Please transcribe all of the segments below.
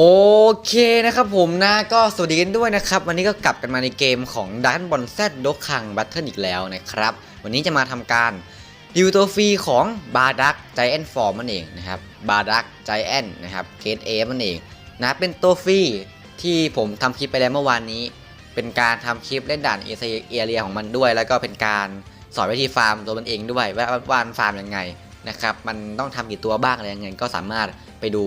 โอเคนะครับผมนะก็สวัสดีกันด้วยนะครับ วันนี้ก็กลับกันมาในเกมของดันบอลแซดดกคังบัตเทิลอีกแล้วนะครับ วันนี้จะมาทำการรีวิวตัวฟรีของบาดักไจแอนฟอร์มนั่นเองนะครับบาดักไจแอนนะครับเคสเอนั่นเองนะเป็นตัวฟรีที่ผมทำคลิปไปแล้วเมื่อวานนี้ เป็นการทำคลิปเล่นด่านเอเอเรียของมันด้วย แล้วก็เป็นการสอนวิธีฟาร์มตัวมันเองด้วยว่าว่ามันฟาร์มยังไงนะครับมันต้องทำกี่ตัวบ้างอะไรยังไงก็สามารถไปดู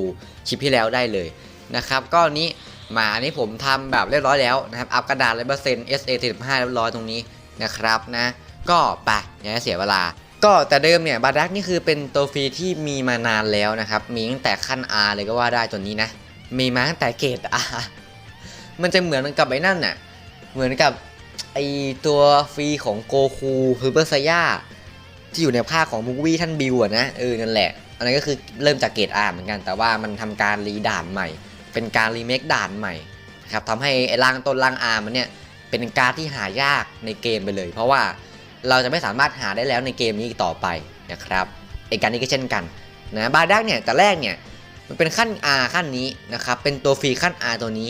คลิปที่แล้วได้เลย นะครับก็อันนี้มาอันนี้ผมทำแบบเรียบร้อยแล้วนะครับอัพกระดาษเลยเปอร์เซ็นต์ SA 45เรียบร้อยตรงนี้นะครับนะก็ไปอย่าให้เสียเวลา ก็แต่เดิมเนี่ยบาดักนี่คือเป็นตัวฟรีที่มีมานานแล้วนะครับมีตั้งแต่ขั้น R เลยก็ว่าได้ตัวนี้นะมีมาตั้งแต่เกรด R มันจะเหมือนกับไอ้นั่นน่ะเหมือนกับไอตัวฟรีของโกคูฮือเบอร์ซย่าที่อยู่ในภาคของมูวี่ท่านบิวอะนะเออนั่นแหละ อันนั้นก็คือเริ่มจากเกรด R เหมือนกันแต่ว่ามันทำการรีด่านใหม่ เป็นการรีเมคด่านใหม่นะครับทำให้ไอ้ร่างต้นร่างอาร์มันเนี่ยเป็นการ์ดที่หายากในเกมไปเลย เพราะว่าเราจะไม่สามารถหาได้แล้วในเกมนี้อีกต่อไปนะครับไอ้การนี้ก็เช่นกันนะบาดักเนี่ยแต่แรกเนี่ยมันเป็นขั้น R ขั้นนี้นะครับเป็นตัวฟรีขั้น R ตัวนี้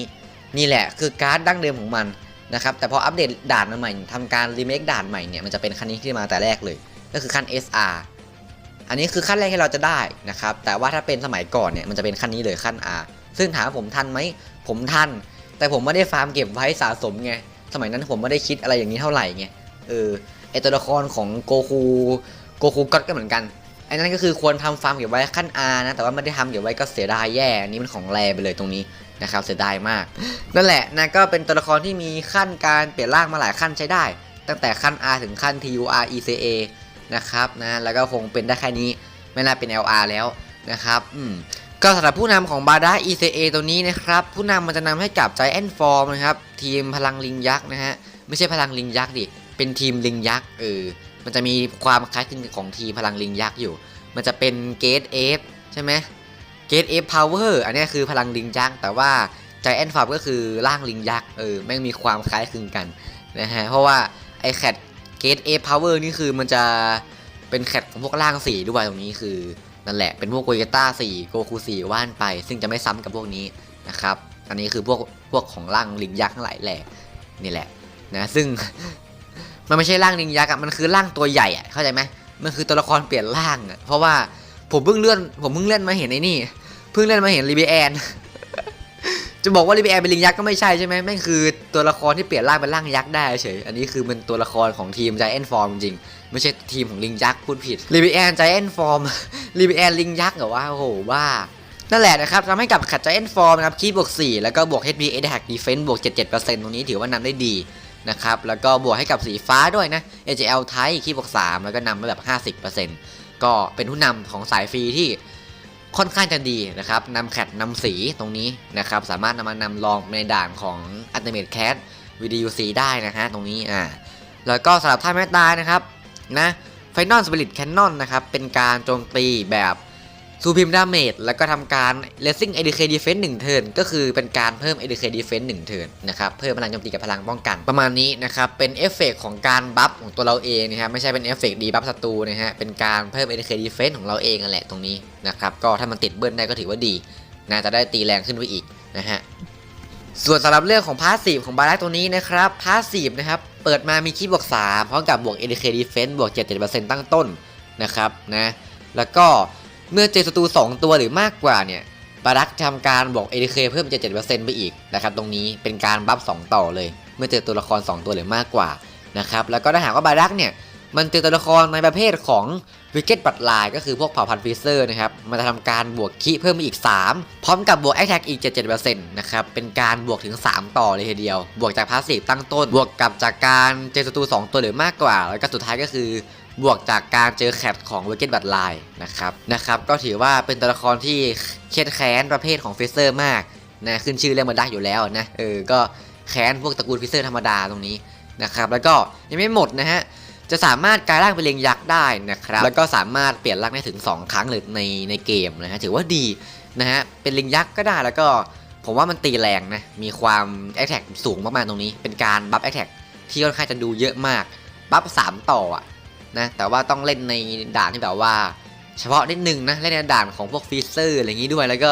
นี่แหละคือการ์ดดั้งเดิมของมันนะครับแต่พออัปเดตด่านมาใหม่ทำการรีเมคด่านใหม่เนี่ยมันจะเป็นขั้นนี้ที่มาแต่แรกเลย ก็คือขั้น SR อันนี้คือขั้นแรกที่เราจะได้นะครับแต่ว่าถ้าเป็นสมัยก่อนเนี่ยมันจะเป็นขั้นนี้เลยขั้น R ซึ่งถามผมทันไหมผมทัน แต่ผมไม่ได้ฟาร์มเก็บไว้สะสมไงสมัยนั้นผมไม่ได้คิดอะไรอย่างนี้เท่าไหร่ไงเออไอตัวละครของโกคูโกคูก็ก็เหมือนกันไอ้นั่นก็คือควรทำฟาร์มเก็บไว้ขั้น R นะ แต่ว่าไม่ได้ทำเก็บไว้ก็เสียดายแย่อันนี้มันของแรไปเลยตรงนี้นะครับเสียดายมาก นั่นแหละนะก็เป็นตัวละครที่มีขั้นการเปลี่ยนร่างมาหลายขั้นใช้ได้ ตั้งแต่ขั้น R ถึงขั้น TUR ECA นะครับนะแล้วก็คงเป็นได้แค่นี้ไม่น่าเป็น LR แล้วนะครับอืม ก็สำหรับผู้นำของบาดา ECA ตัวนี้นะครับ ผู้นำมันจะนำให้กับ Giant Form นะครับ ทีมพลังลิงยักษ์นะฮะ ไม่ใช่พลังลิงยักษ์ดิ เป็นทีมลิงยักษ์เออ มันจะมีความคล้ายคลึงของทีมพลังลิงยักษ์อยู่ มันจะเป็นเกตเอฟใช่ไหมเกตเอฟพาวเวอร์อันนี้คือพลังลิงยักษ์ แต่ว่า Giant Form ก็คือร่างลิงยักษ์ เออ แม่งมีความคล้ายคลึงกันนะฮะ เพราะว่าไอแคทเกตเอฟพาวเวอร์นี่คือมันจะเป็นแคทของพวกร่างสีด้วยตรงนี้คือ นั่นแหละเป็นพวกโกเกต้าสี่โกคู4ว่านไป ซึ่งจะไม่ซ้ำกับพวกนี้นะครับ อันนี้คือพวกพวกของร่างลิงยักษ์ทั้งหลายแหละนี่แหละนะซึ่งมันไม่ใช่ร่างลิงยักษ์อะมันคือร่างตัวใหญ่อะเข้าใจไหมมันคือตัวละครเปลี่ยนร่างอะเพราะว่าผมเพิ่งเลื่อนผมเพิ่งเลื่อนมาเห็นไอ้นี่ เพิ่งเลื่อนมาเห็นรีเบแอน จะบอกว่ารีเบแอนเป็นลิงยักษ์ก็ไม่ใช่ใช่ไหมแม่งคือตัวละครที่เปลี่ยนร่างเป็นร่างยักษ์ได้เฉย อันนี้คือเป็นตัวละครของทีม Giant Form จริง ไม่ใช่ทีมของลิงยักษ์พูดผิดรีเบแอน Giant Form รีเบแอนลิงยักษ์เหรอวะโอ้โหว่านั่นแหละนะครับทำให้กับขัด Giant Form นะครับคีย์บวก 4 แล้วก็บวก HP Attack Defense บวก 77%ตรงนี้ถือว่านำได้ดีนะครับแล้วก็บวกให้กับสีฟ้าด้วยนะ AJL ไทยคีย์บวก 3 แล้วก็นำไปแบบ 50%ก็เป็นผู้นำของสายฟรีที่ ค่อนข้างจะดีนะครับนำแคดนำสีตรงนี้นะครับสามารถนำมานำลองในด่านของ Ultimate Cat VDUC ได้นะฮะตรงนี้อ่าแล้วก็สำหรับท่าแม่ตายนะครับนะ Final Spirit Cannon นะครับเป็นการโจมตีแบบ ซูพิมดาเมจแล้วก็ทำการ Racing ADK Defense 1 เทิร์นก็คือเป็นการเพิ่ม ADK Defense 1 เทิร์นนะครับเพิ่มพลังโจมตีกับพลังป้องกันประมาณนี้นะครับเป็นเอฟเฟกของการบัฟของตัวเราเองนะครับไม่ใช่เป็นเอฟเฟกดีบัฟศัตรูนะฮะเป็นการเพิ่ม ADK Defense ของเราเองนั่นแหละตรงนี้นะครับก็ถ้ามันติดเบิ้ลได้ก็ถือว่าดีนะจะได้ตีแรงขึ้นไปอีกนะฮะส่วนสำหรับเรื่องของพาสซีฟของบาร์ตัวนี้นะครับพาสซีฟนะครับเปิดมามีคีย์บวก3พร้อมกับบวก ADK Defense บวก 7%ตั้งต้นนะครับนะแล้วก็ เมื่อเจอศัตรู2 ตัวหรือมากกว่าเนี่ยบารักทำการบวก ADK เพิ่ม77%ไปอีกนะครับตรงนี้เป็นการบัฟ2 ต่อเลย เมื่อเจอตัวละคร 2 ตัวหรือมากกว่านะครับแล้วก็ถ้าหากว่าบารักเนี่ยมันเจอตัวละครในประเภทของวิกเก็ตบัตลายก็คือพวกเผ่าพันธุ์ฟิเซอร์นะครับมันจะทำการบวกคีเพิ่มไปอีก 3 พร้อมกับบวกแอ t แทกอีก 77%นะครับเป็นการบวกถึง 3 ต่อเลยทีเดียว บวกจากพาสซีฟตั้งต้น บวกกับจากการเจอศัตรู2 ตัวหรือมากกว่า แล้วก็สุดท้ายก็คือ บวกจากการเจอแคทของเวกเก็ตบัตไลายนะครับนะครับก็ถือว่าเป็นตัวละครที่เครียดแค้นประเภทของฟิเซอร์มากนะขึ้นชื่อเรื่องมันได้อยู่แล้วนะเออก็แค้นพวกตระกูลฟิเซอร์ธรรมดาตรงนี้นะครับแล้วก็ยังไม่หมดนะฮะจะสามารถกลายร่างเป็นเลงยักษ์ได้นะครับแล้วก็สามารถเปลี่ยนร่างได้ถึง 2 ครั้งเลยในในเกมนะฮะถือว่าดีนะฮะเป็นลิงยักษ์ก็ได้แล้วก็ผมว่ามันตีแรงนะมีความแอคแท็กสูงมากๆตรงนี้ เป็นการบัฟแอคแท็กที่ค่อนข้างจะดูเยอะมากบัฟ3ต่ออะ นะแต่ว่าต้องเล่นในด่านที่แบบว่า เฉพาะนิดนึงนะเล่นในด่านของพวกฟีเซอร์อะไรอย่างนี้ด้วย แล้วก็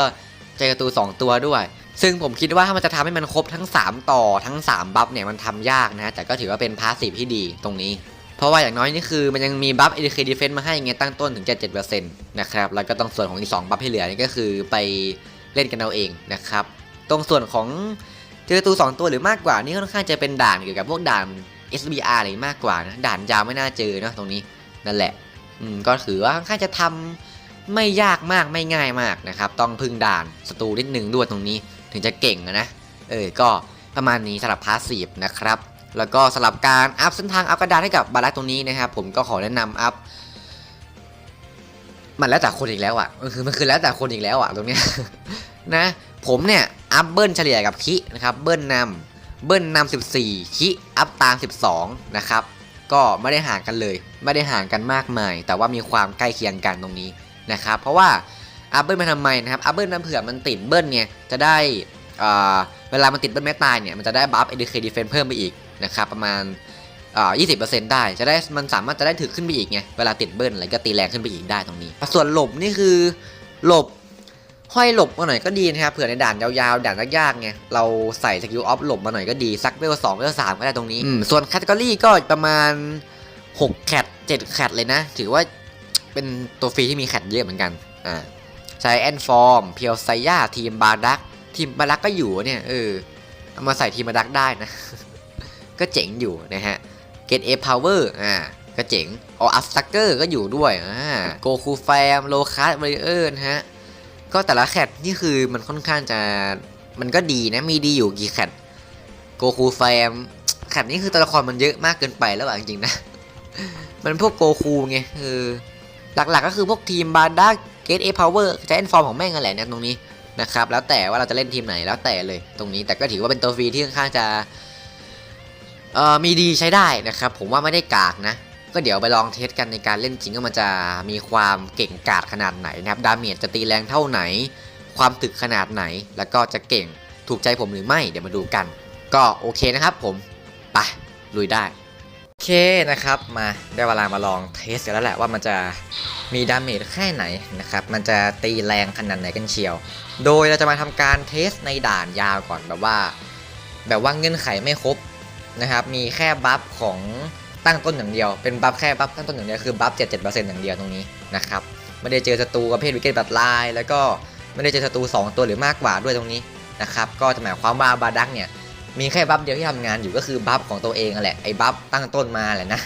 เจอศัตรู2ตัวด้วย ซึ่งผมคิดว่าถ้ามันจะทำให้มันครบทั้ง 3 ต่อทั้ง 3 บัฟเนี่ยมันทำยากนะแต่ก็ถือว่าเป็นพาสซีฟที่ดีตรงนี้ เพราะว่าอย่างน้อยนี่คือมันยังมีบัฟ ADK Defense มาให้ไงตั้งต้นถึง77%นะครับแล้วก็ต้องส่วนของอีก2บัฟที่เหลือนี่ก็คือไปเล่นกันเอาเองนะครับตรงส่วนของเจอตัวสองตัวหรือมากกว่านี่ค่อนข้างจะเป็นด่านเกี่ยวกับพวกด่าน SBR อะไรมากกว่านะด่านยาวไม่น่าเจอเนอะตรงนี้นั่นแหละอืมก็ถือว่าค่อนข้างจะทำไม่ยากมากไม่ง่ายมากนะครับ ต้องพึ่งด่านสตูนิดนึงด้วยตรงนี้ ถึงจะเก่งนะเออก็ประมาณนี้สำหรับพาสซีฟนะครับ แล้วก็สำหรับการอัพเส้นทางอัพกระดานให้กับบาลักตรงนี้นะครับผมก็ขอแนะนำอัพมันแล้วแต่คนอีกแล้วอะมันคือมันคือแล้วแต่คนอีกแล้วอะตรงเนี้ยนะ ผมเนี่ยอัพเบิ้ลเฉลี่ยกับคินะครับเบิ้ลนำ เบิ้ลนำ14คิอัพตาม 12 นะครับ ก็ไม่ได้ห่างกันเลย ไม่ได้ห่างกันมากมาย แต่ว่ามีความใกล้เคียงกันตรงนี้นะครับ เพราะว่าอัพเบิ้ลมาทำไมนะครับอัพเบิ้ลมาเผื่อมันติดเบิ้ลเนี่ยจะได้เวลามันติดเบิ้ลแม่ตายเนี่ยมันจะได้บัฟ ADK Defense เพิ่มไปอีกนะครับประมาณยี่สิบเปอ่า20%ได้ จะได้มันสามารถจะได้ถึกขึ้นไปอีกไง เวลาติดเบิ้ลอะไรก็ตีแรงขึ้นไปอีกได้ตรงนี้ ส่วนหลบนี่คือหลบ ห้อยหลบมาหน่อยก็ดีนะครับเผื่อในด่านยาวๆ ด่านยากๆไงเราใส่สกิลออฟหลบมาหน่อยก็ดีสักเวลสองเวลสามก็ได้ตรงนี้อืมส่วนแคตตากรีก็ประมาณ6แคต7แคตเลยนะ ถือว่าเป็นตัวฟรีที่มีแคตเยอะเหมือนกันอ่าใช้แอนฟอร์มเพียวไซย่าทีมบาดักทีมบาดักก็อยู่เนี่ยเออเอามาใส่ทีมบาดักได้นะ ก็เจ๋งอยู่นะฮะเกตเอพาวเวอร์อ่าก็เจ๋งอออัพสตักเกอร์ก็อยู่ด้วยอ่าโกคูแฟมโลคัสเบรเออร์นะฮะ ก็แต่ละแคทนี่คือมันค่อนข้างจะมันก็ดีนะมีดีอยู่กี่แคทโกคูแฟมแคทนี่คือตัวละครมันเยอะมากเกินไปแล้วอะจริงๆนะ มันพวกโกคูไงเออหลักๆก็คือพวกทีมบาร์ด้าเกตเอพาวเวอร์จะเอ็นฟอร์มของแม่งกันแหละเนี่ยตรงนี้นะครับแล้วแต่ว่าเราจะเล่นทีมไหนแล้วแต่เลยตรงนี้แต่ก็ถือว่าเป็นตัวฟรีที่ค่อนข้างจะเอ่อมีดีใช้ได้นะครับ ผมว่าไม่ได้กากนะ ก็เดี๋ยวไปลองเทสกันในการเล่นจริงว่ามันจะมีความเก่งกาจขนาดไหนนะครับ ดาเมจจะตีแรงเท่าไหน ความตึกขนาดไหน แล้วก็จะเก่งถูกใจผมหรือไม่ เดี๋ยวมาดูกัน ก็โอเคนะครับผม ไปลุยได้ โอเคนะครับ มาได้เวลามาลองเทสกันแล้วแหละว่ามันจะมีดาเมจแค่ไหนนะครับ มันจะตีแรงขนาดไหนกันเชียว โดยเราจะมาทำการเทสในด่านยาวก่อนแบบว่า แบบว่าเงื่อนไขไม่ครบนะครับ มีแค่บัฟของ ตั้งต้นอย่างเดียว เป็นบัฟแค่บัฟตั้งต้นอย่างเดียวคือบัฟ77%อย่างเดียวตรงนี้นะครับไม่ได้เจอศัตรูประเภทวิกเก็ตบัตไลน์แล้วก็ไม่ได้เจอศัตรู2ตัวหรือมากกว่าด้วยตรงนี้นะครับก็จะหมายความว่าบาดักเนี่ยมีแค่บัฟเดียวที่ทำงานอยู่ก็คือบัฟของตัวเองนั่นแหละไอ้บัฟตั้งต้นมาแหละนะ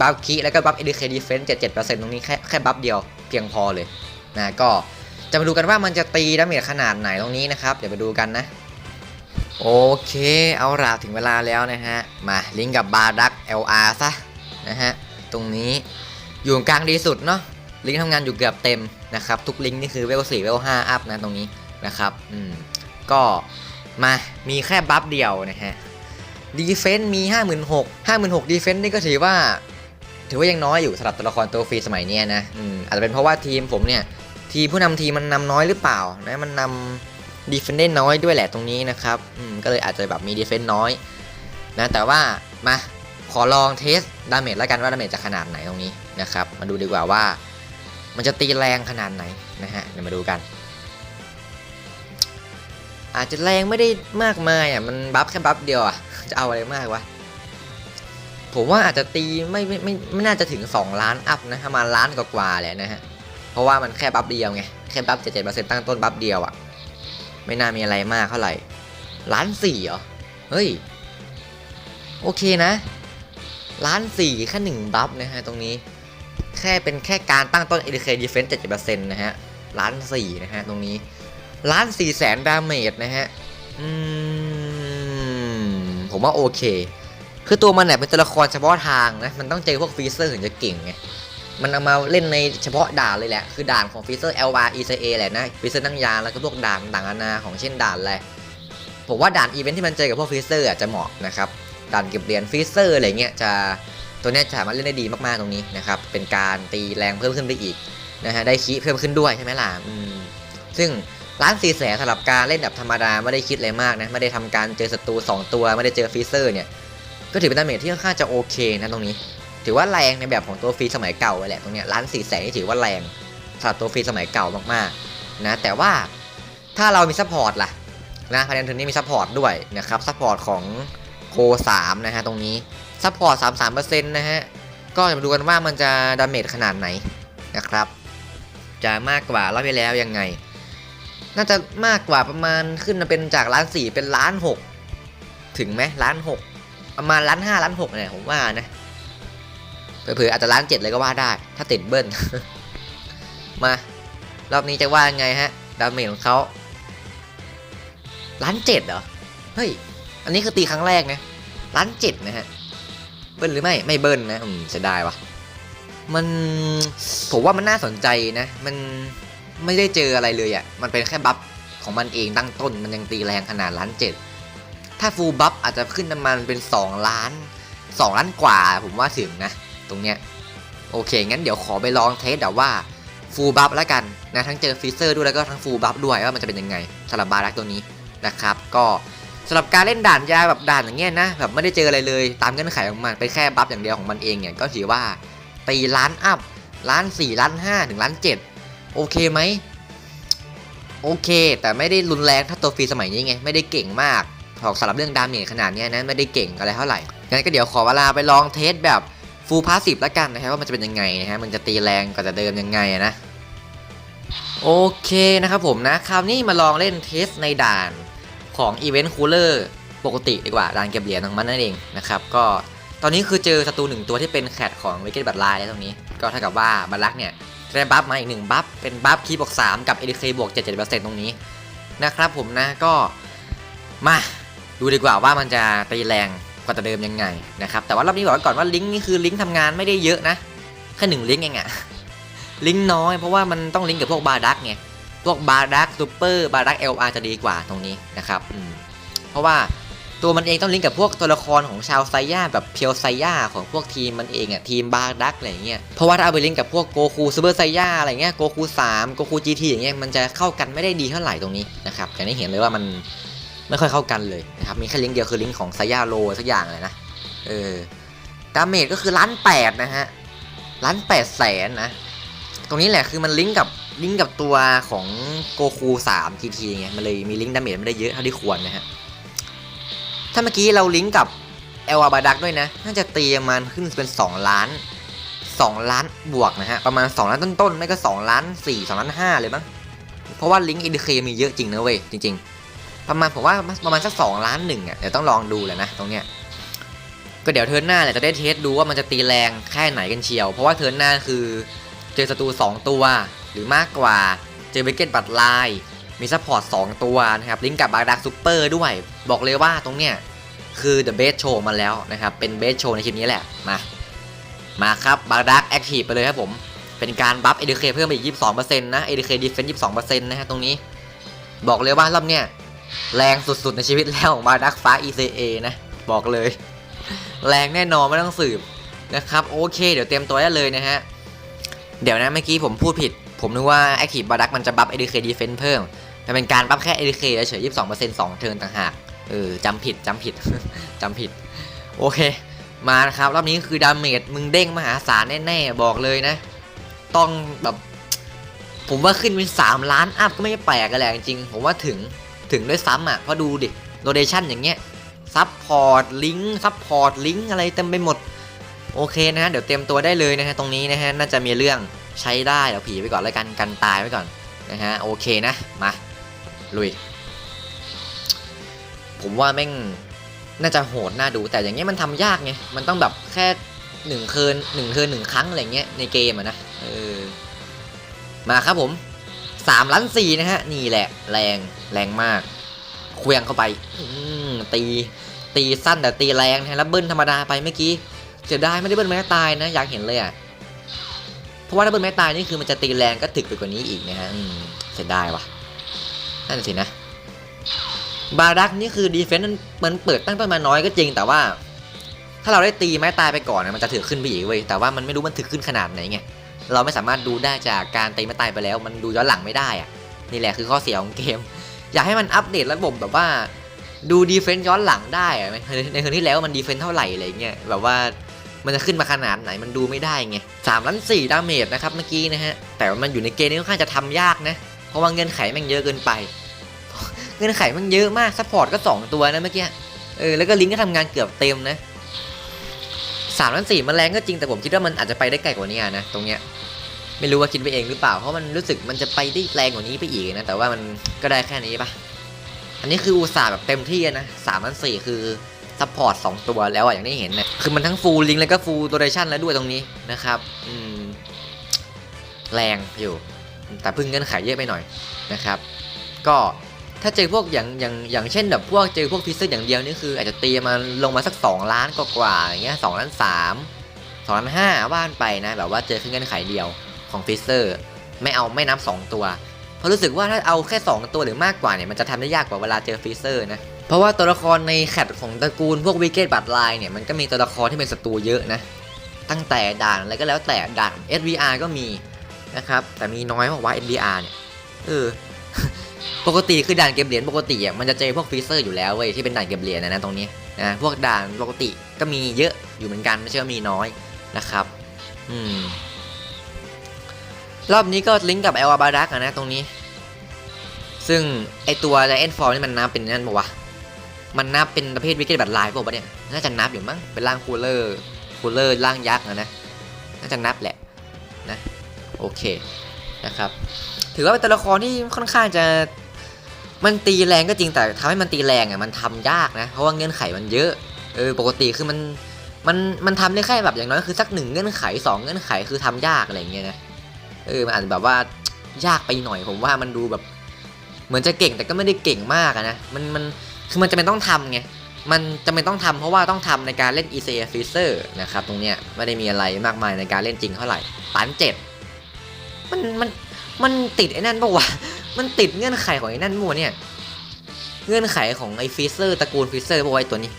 บัฟคีแล้วก็บัฟเอ k เคดีเฟนต์77%ตรงนี้แค่แค่บัฟเดียวเพียงพอเลยนะก็จะมาดูกันว่ามันจะตีดาเมจขนาดไหนตรงนี้นะครับเดี๋ยวมาดูกันนะ โอเค เอาละถึงเวลาแล้วนะฮะ มาลิงก์กับบาดัก LR ซะนะฮะ ตรงนี้อยู่กลางดีสุดเนาะลิงก์ทำงานอยู่เกือบเต็มนะครับ ทุกลิงก์นี่คือเวล4เวล5อัพนะตรงนี้นะครับอืมก็มามีแค่บัฟเดียวนะฮะดีเฟนต์มี 56,000 5 6 0 0ดีเฟนต์นี่ก็ถือว่า ถือว่ายังน้อยอยู่สำหรับตัวละครตัวฟรีสมัยนี้นะอืมอาจจะเป็นเพราะว่าทีมผมเนี่ย ทีมผู้นำทีมมันนำน้อยหรือเปล่านะมันนำ ดีเฟนต์ได้น้อยด้วยแหละตรงนี้นะครับอืมก็เลยอาจจะแบบมีดีเฟนต์น้อยนะแต่ว่ามาขอลองเทสดาเมจแล้วกันว่าดาเมจจะขนาดไหนตรงนี้นะครับ มาดูดีกว่าว่า มันจะตีแรงขนาดไหนนะฮะเดี๋ยวมาดูกัน อาจจะแรงไม่ได้มากมายอะมันบัฟแค่บัฟเดียวอะจะเอาอะไรมากวะผมว่าอาจจะตีไม่ไม่ไม่ไม่น่าจะถึง 2 ล้านอัพนะประมาณล้านกว่าๆแหละนะฮะเพราะว่ามันแค่บัฟเดียวไงแค่บัฟเจ็ดเจ็ดเปอร์เซ็นต์ตั้งต้นบัฟเดียวอะ ไม่น่ามีอะไรมากเท่าไหร่ล้านสี่เหรอ เฮ้ย โอเคนะล้านสี่แค่หนึ่งบัฟนะฮะตรงนี้ แค่เป็นแค่การตั้งต้น ADK Defense 70%นะฮะล้านสี่นะฮะตรงนี้ล้านสี่แสนดาเมจนะฮะ อืม ผมว่าโอเค คือตัวมันเนี่ยเป็นตัวละครเฉพาะทางนะ มันต้องเจอพวกฟีเซอร์ถึงจะเก่งไง มันเอามาเล่นในเฉพาะด่านเลยแหละ คือด่านของฟีเซอร์ LR ECA แหละนะฟีเซอร์นั่งยานแล้วก็พวกด่านต่างอานาของเช่นด่านอะไรผมว่าด่านอีเวนท์ที่มันเจอกับพวกฟีเซอร์อะจะเหมาะนะครับด่านเก็บเหรียญฟีเซอร์อะไรเงี้ยจะตัวนี้จะสามารถเล่นได้ดีมากๆตรงนี้นะครับเป็นการตีแรงเพิ่มขึ้นไปอีกนะฮะได้คีเพิ่มขึ้นด้วยใช่ไหมล่ะอืมซึ่งล้านสี่แสนสำหรับการเล่นแบบธรรมดาไม่ได้คิดอะไรมากนะไม่ได้ทำการเจอศัตรู2ตัวไม่ได้เจอฟีเซอร์เนี่ยก็ถือเป็นดาเมจที่ค่อนข้างจะโอเคนะตรงนี้ ถือว่าแรงในแบบของตัวฟรีสมัยเก่าเลยแหละตรงเนี้ยล้านสี่แสนนี่ถือว่าแรงสำหรับตัวฟรีสมัยเก่ามากๆนะแต่ว่าถ้าเรามีซัพพอร์ตล่ะนะภายในเทิร์นนี้มีซัพพอร์ตด้วยนะครับซัพพอร์ตของโก3นะฮะตรงนี้ซัพพอร์ต33%นะฮะก็จะมาดูกันว่ามันจะดาเมจขนาดไหนนะครับ จะมากกว่ารอบที่แล้วยังไง น่าจะมากกว่าประมาณขึ้นมาเป็นจากล้านสี่เป็นล้านหกถึงไหมล้านหกประมาณล้านห้าล้านหกเนี่ยผมว่านะ เผื่ออาจจะล้านเจ็ดเลยก็ว่าได้ ถ้าติดเบิ้ล มารอบนี้จะว่ายังไงฮะ ดาเมจของเขาล้านเจ็ดเหรอ เฮ้ย อันนี้คือตีครั้งแรกนะล้านเจ็ดนะฮะ เบิ้ลหรือไม่ ไม่เบิ้ลนะ อืมเสียดายวะมัน ผมว่ามันน่าสนใจนะ มันไม่ได้เจออะไรเลยอะ่ะ มันเป็นแค่บัฟของมันเองตั้งต้น มันยังตีแรงขนาดล้านเจ็ด ถ้าฟูลบัฟอาจจะขึ้นประมาณเป็น 2 ล้าน 2 ล้านกว่าผมว่าถึงนะ ตรงเนี้ยโอเค งั้นเดี๋ยวขอไปลองเทสแบบว่าฟูลบัฟแล้วกันนะทั้งเจอฟิเซอร์ด้วยแล้วก็ทั้งฟูลบัฟด้วยว่ามันจะเป็นยังไงสำหรับบารักตัวนี้นะครับ ก็สำหรับการเล่นด่านยาแบบด่านอย่างเงี้ยนะแบบไม่ได้เจออะไรเลยตามเงื่อนไขของมันเป็นแค่บัฟอย่างเดียวของมันเองเนี่ยก็ถือว่าตีล้านอัพล้าน4ล้าน5ถึงล้าน7โอเคไหมโอเค แต่ไม่ได้รุนแรงถ้าตัวฟรีสมัยนี้ไงไม่ได้เก่งมากถอกสำหรับเรื่องดาเมจขนาดนี้นะไม่ได้เก่งอะไรเท่าไหร่งั้นก็เดี๋ยวขอเวลาไปลองเทสแบบ ฟูลพาสซีฟแล้วกันนะครับว่ามันจะเป็นยังไงนะฮะมันจะตีแรงกว่าจะเดิมยังไงนะโอเคนะครับผมนะคราวนี้มาลองเล่นเทสในด่านของ Event Cooler ปกติดีกว่าด่านเก็บเหรียญของมันนั่นเองนะครับก็ตอนนี้คือเจอศัตรูหนึ่งตัวที่เป็นแคทของวิกเก็ตบัตไลน์แล้วตรงนี้ ก็เท่ากับว่าบัตลักเนี่ยได้บัฟมาอีกหนึ่งบัฟเป็นบัฟคีบวก3กับเอ ADK บวก77%ตรงนี้นะครับผมนะก็มาดูดีกว่าว่ามันจะตีแรง กว่าแต่เดิมยังไงนะครับแต่ว่ารอบนี้บอกไว้ก่อนว่าลิงก์นี่คือลิงก์ทำงานไม่ได้เยอะนะแค่หนึ่งลิงก์เองอะลิงก์น้อยเพราะว่ามันต้องลิงก์กับพวกบาร์ดักไงพวกบาร์ดักซูเปอร์บาร์ดักเอลอาร์จะดีกว่าตรงนี้นะครับเพราะว่าตัวมันเองต้องลิงก์กับพวกตัวละครของชาวไซย่าแบบเพียวไซย่าของพวกทีมมันเองอะทีมบาร์ดักอะไรเงี้ยเพราะว่าถ้าเอาไปลิงก์กับพวกโกคูซูเปอร์ไซย่าอะไรเงี้ยโกคูสามโกคูจีทีอย่างเงี้ยมันจะเข้ากันไม่ได้ดีเท่าไหร่ตรงนี้นะครับอย่างที่เห็นเลยว่ามัน ไม่ค่อยเข้ากันเลยนะครับ มีแค่ลิงก์เดียวคือลิงก์ของไซย่าโลสักอย่างเลยนะ เออ ดาเมจก็คือล้านแปดนะฮะ ล้านแปดแสนนะ ตรงนี้แหละคือมันลิงก์กับลิงก์กับตัวของโกคู3 GT ไง มันเลยมีลิงก์ดาเมจไม่ได้เยอะเท่าที่ควรนะฮะ ถ้าเมื่อกี้เราลิงก์กับเอลวาบาดักด้วยนะ น่าจะตีมาณขึ้นเป็น2ล้าน2ล้านบวกนะฮะ ประมาณ2ล้านต้นๆ ไม่ก็2ล้าน4 2ล้าน5เลยมั้ง เพราะว่าลิงก์ EDK มีเยอะจริงนะเว้ยจริง ๆ ประมาณผมว่าประมาณสัก2ล้านหนึ่งอะเดี๋ยวต้องลองดูแหละนะตรงเนี้ยก็เดี๋ยวเทิร์นหน้าเนี่ยจะได้เทสดูว่ามันจะตีแรงแค่ไหนกันเชียว เพราะว่าเทิร์นหน้าคือเจอศัตรู2 ตัว หรือมากกว่าเจอเบเกตบัตไลน์มีซัพพอร์ต2ตัวนะครับลิงก์กับบาร์ดักซูเปอร์ด้วย บอกเลยว่าตรงเนี้ยคือ The Best Show มาแล้วนะครับเป็น Best Show ในคลิปนี้แหละมามาครับบาร์ดักแอคทีฟไปเลยครับผมเป็นการบัฟ ADK เคเพิ่มไปอีก 22%นะ ADK Defense 22%นะฮะตรงนี้ บอกเลยว่ารอบเนี้ย แรงสุดๆในชีวิตแล้วของบาร์ดักฟ้า ECA นะ บอกเลย แรงแน่นอนไม่ต้องสืบนะครับ โอเค เดี๋ยวเตรียมตัวได้เลยนะฮะ เดี๋ยวนะเมื่อกี้ผมพูดผิด ผมนึกว่า Active b a r d a c มันจะบัฟ ADK Defense เพิ่มแต่เป็นการบัฟแค่ ADK เฉย22% 2เทิร์นต่างหากเออจำผิดจำผิดจำผิด โอเค มานะครับ รอบนี้คือดาเมจมึงเด้งมหาศาลแน่ๆ บอกเลยนะ ต้องแบบผมว่าขึ้นเป็น3ล้านอัพก็ไม่แปลกกันแหละจริงผมว่าถึง ถึงด้วยซ้ำอะเพราะดูดิโรเดชันอย่างเงี้ยซับพอร์ตลิงก์ซับพอร์ตลิงก์อะไรเต็มไปหมด โอเคนะฮะเดี๋ยวเตรียมตัวได้เลยนะฮะตรงนี้นะฮะน่าจะมีเรื่องใช้ได้เดี๋ยวผีไปก่อนแล้วกันกันตายไว้ก่อนนะฮะโอเคนะมาลุย ผมว่าแม่งน่าจะโหดน่าดูแต่อย่างเงี้ยมันทำยากไงมันต้องแบบแค่หนึ่งเคินหนึ่งเคินหนึ่งครั้งอะไรเงี้ยในเกมอะนะเออมาครับผม สามล้านสี่นะฮะ นี่แหละ แรงแรงมากเควียงเข้าไปตีตีสั้นแต่ตีแรงนะฮะแล้วเบิ้ลธรรมดาไปเมื่อกี้เสียดายไม่ได้เบิ้ลแม้ตายนะ อยากเห็นเลยอะเพราะว่าถ้าเบิ้ลแม้ตายนี่คือมันจะตีแรงก็ถึกไปกว่านี้อีกนะฮะเสียดายว่ะนั่นสินะ บารักนี่คือดีเฟนต์มันเปิดตั้งต้นมาน้อยก็จริงแต่ว่า ถ้าเราได้ตีไม้ตายไปก่อนนะมันจะถือขึ้นไปอีกเว้ยแต่ว่ามันไม่รู้มันถือขึ้นขนาดไหนไง เราไม่สามารถดูได้จากการตีไม้ตายไปแล้ว มันดูย้อนหลังไม่ได้อะนี่แหละคือข้อเสียของเกม อยากให้มันอัปเดตระบบแบบว่าดูดีเฟนต์ย้อนหลังได้อะในเทิร์นที่แล้วมันดีเฟนต์เท่าไหร่อะไรเงี้ยแบบว่ามันจะขึ้นมาขนาดไหนมันดูไม่ได้ไงสามล้านสี่ดาเมจนะครับเมื่อกี้นะฮะ แต่ว่ามันอยู่ในเกมนี้ค่อนข้างจะทำยากนะ เพราะว่าเงื่อนไขม่งเยอะเกินไป เงื่อนไขมันเยอะมากซัพพอร์ตก็ 2 ตัวนะเมื่อกี้ เออแล้วก็ลิงก์ก็ทำงานเกือบเต็มนะ สามล้านสี่มันแรงก็จริงแต่ผมคิดว่ามันอาจจะไปได้ไกลกว่านี้นะตรงเนี้ยไม่รู้ว่าคิดไปเองหรือเปล่าเพราะมันรู้สึกมันจะไปได้แรงกว่านี้ไปอีกนะแต่ว่ามันก็ได้แค่นี้ปะอันนี้คืออุตส่าห์แบบเต็มที่นะสามล้านสี่คือซัพพอร์ตสองตัวแล้วอะอย่างที่เห็นเนี่ยคือมันทั้งฟูลลิงแล้วก็ฟูลโดเรชั่นแล้วด้วยตรงนี้นะครับอืมแรงอยู่ แต่พึ่งเงื่อนไขเยอะไปหน่อยนะครับ ก็ ถ้าเจอพวกอย่างอย่างอย่างเช่นแบบพวกเจอพวกพิซซ่าอย่างเดียวนี่คืออาจจะตีมาลงมาสัก 2 ล้านกว่าๆอย่างเงี้ยสองล้านสามสองล้านห้าว่านไปนะแบบว่าเจอแค่เงื่อนไขเดียวของฟิเซอร์ ไม่เอาไม่นับ 2 ตัว เพราะรู้สึกว่าถ้าเอาแค่ 2 ตัวหรือมากกว่าเนี่ยมันจะทำได้ยากกว่าเวลาเจอฟิเซอร์นะเพราะว่าตัวละครในแคปของตระกูลพวกวิกเกตบัตไลน์เนี่ยมันก็มีตัวละครที่เป็นศัตรูเยอะนะตั้งแต่ด่านอะไรก็แล้วแต่ด่าน SVR ก็มีนะครับแต่มีน้อยมากว่า SVR เนี่ยเออ ปกติคือด่านเก็บเหรียญปกติอะมันจะเจอพวกฟรีเซอร์อยู่แล้วเว้ยที่เป็นด่านเก็บเหรียญนะนะตรงนี้นะพวกด่านปกติก็มีเยอะอยู่เหมือนกันไม่ใช่ว่ามีน้อยนะครับ อืมรอบนี้ก็ลิงก์กับเอลอาบาดักนะตรงนี้ ซึ่งไอตัวไ i เอ็นฟอร์นี่มันนับเป็นนั่นปะวะมันนับเป็นประเภทวิกเก็ตบัตไลน์ปะวะเนี่ยน่าจะนับอยู่มั้งเป็นร่างคูลเลอร์คูลเลอร์ร่างยักษ์นะนะน่าจะนับแหละนะโอเคนะครับ ถือว่าเป็นตัวละครที่ค่อนข้างจะมันตีแรงก็จริงแต่ทำให้มันตีแรงอะมันทำยากนะ เพราะว่าเงื่อนไขมันเยอะเออปกติคือมันมันมันทำได้แค่แบบอย่างน้อยคือสักหนึ่งเงื่อนไขสองเงื่อนไขคือทำยากอะไรอย่างเงี้ยนะเออมันอาจจะแบบว่ายากไปหน่อยผมว่ามันดูแบบ เหมือนจะเก่งแต่ก็ไม่ได้เก่งมากนะมันมันคือมันจะเป็นต้องทำไงมันจะเป็นต้องทำเพราะว่าต้องทำในการเล่น e c a f r e e z e r นะครับตรงเนี้ยไม่ได้มีอะไรมากมายในการเล่นจริงเท่าไหร่ปันเจ็ดมันมัน มันติดไอ้นั่นปะวะ มันติดเงื่อนไขของไอ้นั่นมั่วเนี่ย เงื่อนไขของไอ้ฟิเซอร์ตระกูลฟิเซอร์ปะวะไอ้ตัวนี้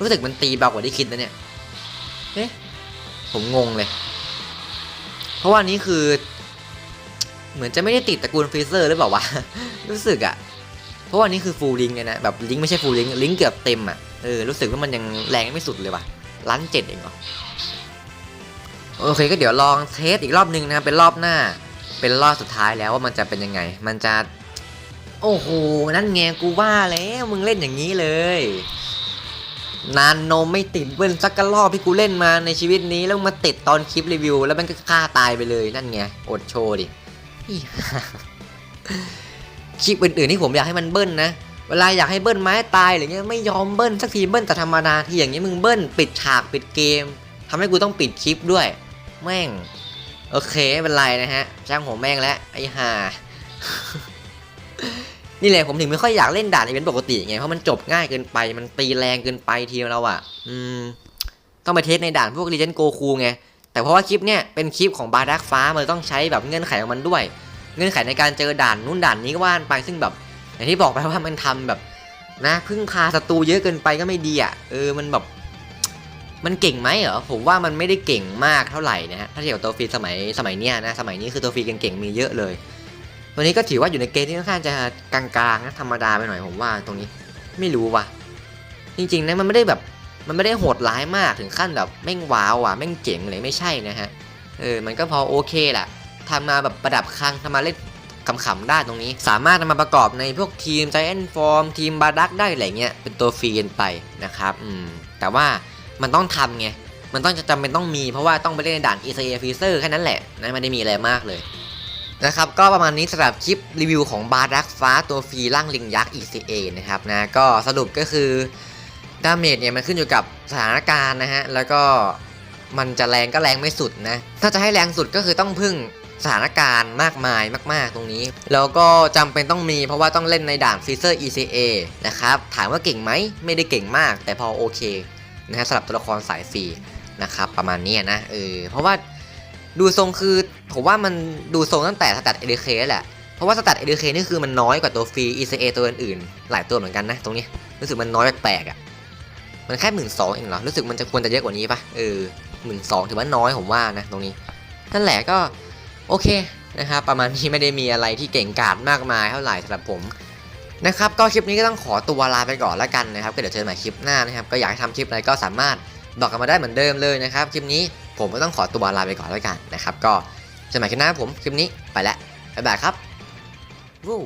รู้สึกมันตีเบากว่าที่คิดนะเนี่ยเอ๊ะผมงงเลย เพราะว่านี้คือ เหมือนจะไม่ได้ติดตระกูลฟิเซอร์หรือเปล่าวะ รู้สึกอะเพราะว่านี้คือฟูลลิงเลยนะ แบบลิงไม่ใช่ฟูลลิงลิงเกือบเต็มอะเออ รู้สึกว่ามันยังแรงไม่สุดเลยว่ะล้านเจ็ดเองเหรอโอเคก็เดี๋ยวลองเทสอีกรอบนึงนะครับเป็นรอบหน้า เป็นรอบสุดท้ายแล้วว่ามันจะเป็นยังไง มันจะ โอ้โห นั่นไงกูว่าแล้วมึงเล่นอย่างนี้เลย นานนมไม่ติดเว้นสักกะรอบที่กูเล่นมาในชีวิตนี้แล้วมาติดตอนคลิปรีวิว แล้วมันก็ฆ่าตายไปเลยนั่นไงอดโชว์ดิคลิปอื่นๆที่ผมอยากให้มันเบิ้ลนะเวลาอยากให้เบิ้ลไม้ตายอะไรเงี้ยไม่ยอมเบิ้ลสักทีเบิ้ลแต่ธรรมดาที่อย่างนี้มึงเบิ้ลปิดฉากปิดเกมทำให้กูต้องปิดคลิปด้วย แม่ง โอเคไม่เป็นไรนะฮะช่างหัวแม่งแล้วไอ้ห่านี่แหละผมถึงไม่ค่อยอยากเล่นด่านอีเวนต์ปกติไงเพราะมันจบง่ายเกินไป มันตีแรงเกินไปทีเราอะ่ะ อืม ต้องไปเทสในด่านพวกรีเจนโกคูไง แต่เพราะว่าคลิปเนี้ยเป็นคลิปของบาร์ดักฟ้ามันต้องใช้แบบเงื่อนไขของมันด้วย เงื่อนไขในการเจอด่านนู้นด่านนี้ก็ว่านไปซึ่งแบบ อย่างที่บอกไปว่ามันทำแบบ นะพึ่งพาศัตรูเยอะเกินไปก็ไม่ดีอะ่ะเออมันแบบ มันเก่งไหมเหรอผมว่ามันไม่ได้เก่งมากเท่าไหร่นะฮะถ้าเทียบกับตัวฟรีสมัยสมัยเนี้ยนะสมัยนี้คือตัวฟรีเก่งๆมีเยอะเลยตัวนี้ก็ถือว่าอยู่ในเกณฑ์ที่ค่อนข้างจะกลางๆนะธรรมดาไปหน่อยผมว่าตรงนี้ไม่รู้ว่ะจริงๆนะมันไม่ได้แบบมันไม่ได้โหดร้ายมากถึงขั้นแบบแม่งว้าวอะแม่งเจ๋งเลยไม่ใช่นะฮะเออมันก็พอโอเคแหละทำมาแบบประดับคังทำมาเล่นขำๆได้ตรงนี้ สามารถนำมาประกอบในพวกทีม Giant Form ทีมบาดักได้อะไรเงี้ยเป็นตัวฟรีกันไปนะครับอืมแต่ว่า มันต้องทำไง มันต้องจำเป็นต้องมีเพราะว่าต้องไปเล่นในด่าน e c a f r e e z e r แค่นั้นแหละนะไม่ได้มีอะไรมากเลยนะครับก็ประมาณนี้สำหรับคลิปรีวิวของบาร์ดักฟ้าตัวฟรีร่างลิงยักษ์ ECA นะครับนะก็สรุปก็คือดาเมจเนี่ยมันขึ้นอยู่กับสถานการณ์นะฮะแล้วก็มันจะแรงก็แรงไม่สุดนะถ้าจะให้แรงสุดก็คือต้องพึ่งสถานการณ์มากมายมาก ๆ ตรงนี้ แล้วก็จำเป็นต้องมีเพราะว่าต้องเล่นในด่านฟีเซอร์ ECA นะครับถามว่าเก่งไหมไม่ได้เก่งมากแต่พอโอเค นะฮะสำหรับตัวละครสายฟรีนะครับประมาณนี้นะเออเพราะว่าดูทรงคือผมว่ามันดูทรงตั้งแต่สตัดเอเดเคแหละเพราะว่าสตัดเอเดเคนี่คือมันน้อยกว่าตัวฟรี ECA ตัวอื่นๆหลายตัวเหมือนกันนะตรงนี้รู้สึกมันน้อยแปลกๆอะมันแค่หมื่นสองเองเหรอรู้สึกมันจะควรจะเยอะกว่านี้ปะเออหมื่นสองถือว่าน้อยผมว่านะตรงนี้นั่นแหละก็โอเคนะครับประมาณนี้ไม่ได้มีอะไรที่เก่งกาจมากมายเท่าไหร่สำหรับผม นะครับก็คลิปนี้ก็ต้องขอตัวลาไปก่อนแล้วกันนะครับ ก็เดี๋ยวเจอกันใหม่คลิปหน้านะครับ ก็อยากให้ทำคลิปอะไรก็สามารถบอกกันมาได้เหมือนเดิมเลยนะครับ คลิปนี้ผมก็ต้องขอตัวลาไปก่อนแล้วกันนะครับ ก็เจอกันใหม่คลิปหน้าผมคลิปนี้ไปแล้วบ๊ายบายครับวู้